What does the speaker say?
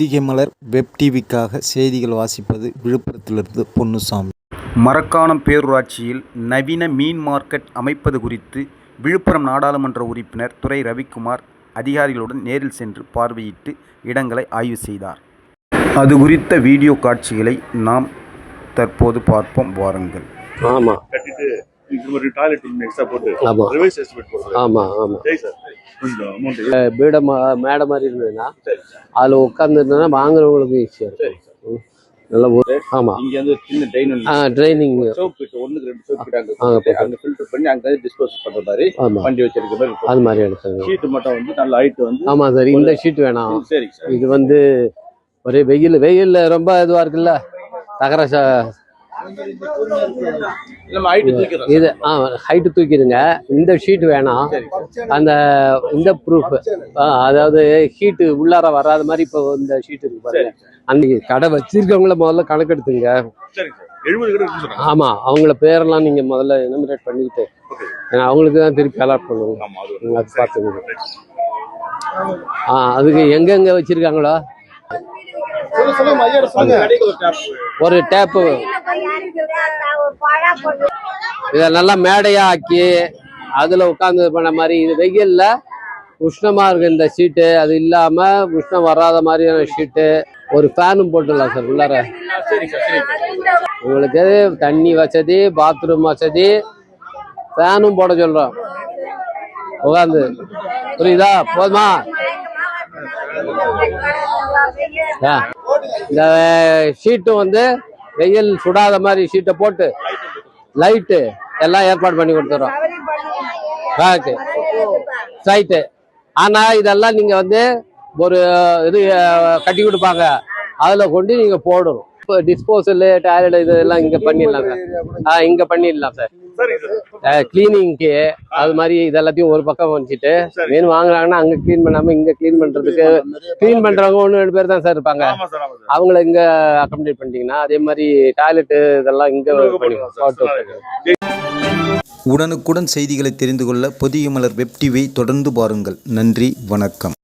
பொதிகை மலர் web டிவிக்காக செய்திகள் வாசிப்பது விழுப்புரத்திலிருந்து பொன்னுசாமி. மரக்காணம் பேரூராட்சியில் நவீன மீன் மார்க்கெட் அமைப்பது குறித்து விழுப்புரம் நாடாளுமன்ற உறுப்பினர் துரை ரவிக்குமார் அதிகாரிகளுடன் நேரில் சென்று பார்வையிட்டு இடங்களை ஆய்வு செய்தார். அது குறித்த வீடியோ காட்சிகளை நாம் தற்போது பார்ப்போம். வாருங்கள். ஆமாம் கட்டிட்டு இது மாதிரி டாய்லெட் எக்ஸ்ட்ரா போட்டு ஆமாம் ரிவைஸ் எஸ்டிமேட் போடுறது ஆமாம் ஆமாம் சரி சார். கொஞ்சம் அமௌண்ட் மேடை மாதிரி இருந்ததுன்னா அதில் உட்காந்துருந்தோன்னா வாங்குறவங்களுக்கு ஈஸியாக இருக்கும். நல்ல ஊர் ஆமாம் இங்க வந்து சின்ன ட்ரெயின் ஆ ட்ரைனிங் சோப் கிட்ட ஒண்ணுக்கு ரெண்டு சோப் அங்க அங்க ஃபில்டர் பண்ணி அங்க டிஸ்போஸ் பண்ற மாதிரி வண்டி வச்சிருக்க மாதிரி அது மாதிரி எடுத்துங்க ஷீட் மட்டும் வந்து நல்ல ஹைட் வந்து ஆமாம் சார் இந்த ஷீட் வேணாம். சார் இது வந்து ஒரே வெயில். வெயில்ல ரொம்ப இதுவாக இருக்குல்ல? தகர இது ஆ ஹைட்டு தூக்கிடுங்க. இந்த ஷீட் வேணாம். அந்த இந்த ப்ரூஃப் அதாவது ஹீட்டு உள்ளார வராத மாதிரி இப்போ இந்த ஷீட் இருக்கு பாருங்க. அந்த கடை வச்சிருக்கவங்கள முதல்ல கணக்கெடுத்துங்க. சரிங்க சார். எழுபது கிட்ட இருக்கு சொல்றாங்க ஆமா அவங்கள பேரெல்லாம் நீங்க முதல்ல எனுமரேட் பண்ணிக்கிட்டு அவங்களுக்கு தான் திருப்பி அலாட் பண்ணுவோம். அது பார்த்துக்கோங்க. ஆ அதுக்கு எங்கெங்க வச்சிருக்காங்களோ? ஒரு டேப்பு இதை நல்லா மேடையா ஆக்கி அதுல உட்காந்து பண்ண மாதிரி இது வெயில்ல உஷ்ணமா இருக்கு இந்த ஷீட்டு அது இல்லாம உஷ்ணம் வராத மாதிரியான ஷீட்டு ஒரு ஃபேனும் போட்டுடலாம் சார் உள்ளார. உங்களுக்கு தண்ணி வசதி பாத்ரூம் வசதி. ஃபேனும் போட சொல்றோம். உட்காந்து புரியுதா? போதுமா? ஆ. இந்த ஷீட்டு வந்து வெயில் சுடாத மாதிரி ஷீட்டை போட்டு லைட்டு எல்லாம் ஏற்பாடு பண்ணி கொடுத்துறோம். சைட்டு ரைட்டு ஆனா இதெல்லாம் நீங்க வந்து ஒரு இது கட்டி கொடுப்பாங்க. அதில் கொண்டு நீங்கள் போடணும். இப்போ டிஸ்போசல் டாய்லெட் இதெல்லாம் இங்கே பண்ணிடலாம் சார் ஆ இங்க பண்ணிடலாம் சார் சார். கிளீனிங்க்கு அது மாதிரி இது எல்லாத்தையும் ஒரு பக்கம் வச்சுட்டு மீன் வாங்குறாங்கன்னா அங்க க்ளீன் பண்ணாம இங்க க்ளீன் பண்றதுக்கு க்ளீன் பண்றவங்க ஒன்று ரெண்டு பேர் தான் சார் இருப்பாங்க. அவங்கள இங்க அக்கமடேட் பண்ணிட்டீங்கன்னா அதே மாதிரி டாய்லெட் இதெல்லாம் இங்க உடனுக்குடன் செய்திகளை தெரிந்து கொள்ள பொதிகை மலர் வெப் டிவியை தொடர்ந்து பாருங்கள். நன்றி வணக்கம்.